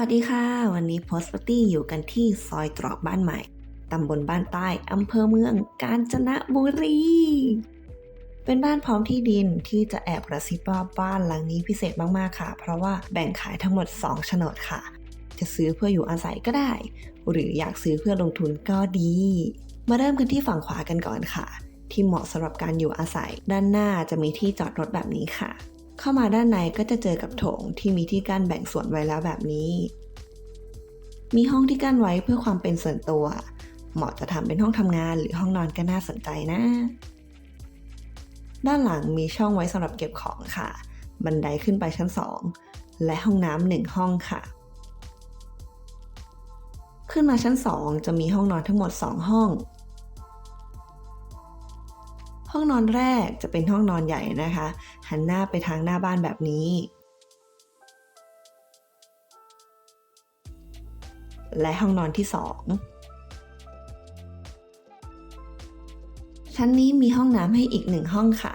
วัสดีค่ะ วันนี้โพสต์ปาร์ตี้อยู่กันที่ซอยตรอกบ้านใหม่ ตำบลบ้านใต้อำเภอเมืองกาญจนบุรี เป็นบ้านพร้อมที่ดินที่จะแอบกระซิบว่าบ้านหลังนี้พิเศษมากๆค่ะ เพราะว่าแบ่งขายทั้งหมด 2 โฉนดค่ะ จะซื้อเพื่ออยู่อาศัยก็ได้ หรืออยากซื้อเพื่อลงทุนก็ดี มาเริ่มกันที่ฝั่งขวากันก่อนค่ะ ที่เหมาะสำหรับการอยู่อาศัย ด้านหน้าจะมีที่จอดรถแบบนี้ค่ะ เข้ามาด้านในก็จะเจอกับโถงที่มีที่กั้นแบ่งส่วนไว้แล้วแบบนี้ มีห้องที่กั้นไว้เพื่อความเป็นส่วนตัว เหมาะจะทำเป็นห้องทำงานหรือห้องนอนก็น่าสนใจนะ ด้านหลังมีช่องไว้สำหรับเก็บของค่ะ บันไดขึ้นไปชั้น 2 และห้องน้ำหนึ่งห้องค่ะ ขึ้นมาชั้น 2 จะมีห้องนอนทั้งหมด 2 ห้อง ห้องนอนแรกจะเป็นห้องนอนใหญ่นะคะ หันหน้าไปทางหน้าบ้านแบบนี้ และห้องนอนที่2ชั้นนี้มีห้องน้ำให้อีกหนึ่งห้องค่ะ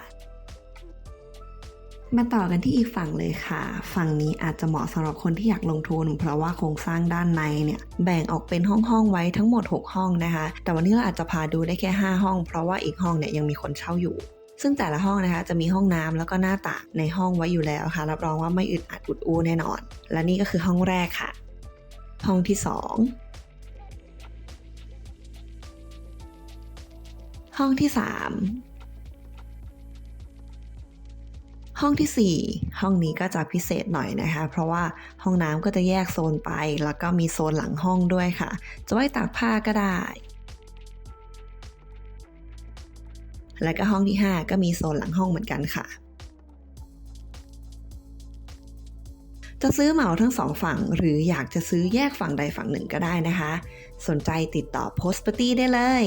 มาต่อกันที่อีกฝั่งเลยค่ะ ฝั่งนี้อาจจะเหมาะสำหรับคนที่อยากลงทุน เพราะว่าโครงสร้างด้านในเนี่ยแบ่งออกเป็นห้องห้องๆไว้ทั้งหมด 6 ห้องนะคะ แต่วันนี้เราอาจจะพาดูได้แค่ 5 ห้อง เพราะว่าอีกห้องเนี่ยยังมีคนเช่าอยู่ซึ่งแต่ละห้องนะคะจะมีห้องน้ำแล้วก็หน้าต่างในห้องไว้อยู่แล้วค่ะ รับรองว่าไม่อึดอัดอุดอู้แน่นอน และนี่ก็คือห้องแรกค่ะ ห้องที่ 2 ห้องที่ 3 ห้องทีสี่ 4 ห้องนี้ก็จะพิเศษหน่อยนะคะ เพราะว่าห้องน้ำก็จะแยกโซนไป แล้วก็มีโซนหลังห้องด้วยค่ะ จะไว้ตากผ้าก็ได้ และก็ห้องที่ 5 ก็มีโซนหลังห้องเหมือนกันค่ะจะซื้อเหมาทั้งสองฝั่ง หรืออยากจะซื้อแยกฝั่งใดฝั่งหนึ่งก็ได้นะคะ สนใจติดต่อโพสต์ปาร์ตี้ได้เลย